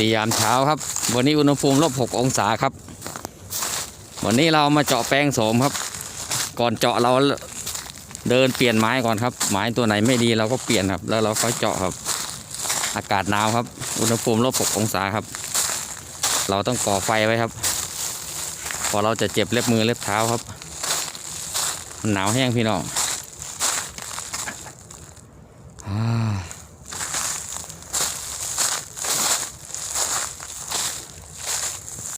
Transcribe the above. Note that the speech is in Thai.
ดียามเช้าครับ วันนี้อุณหภูมิลบหกองศาครับ วันนี้เรามาเจาะแป้งโสมครับ ก่อนเจาะเราเดินเปลี่ยนไม้ก่อนครับ ไม้ตัวไหนไม่ดีเราก็เปลี่ยนครับ แล้วเราก็เจาะครับ อากาศหนาวครับ อุณหภูมิลบหกองศาครับ เราต้องก่อไฟไว้ครับ พอเราจะเจ็บเล็บมือเล็บเท้าครับหนาวแห้งพี่น้อง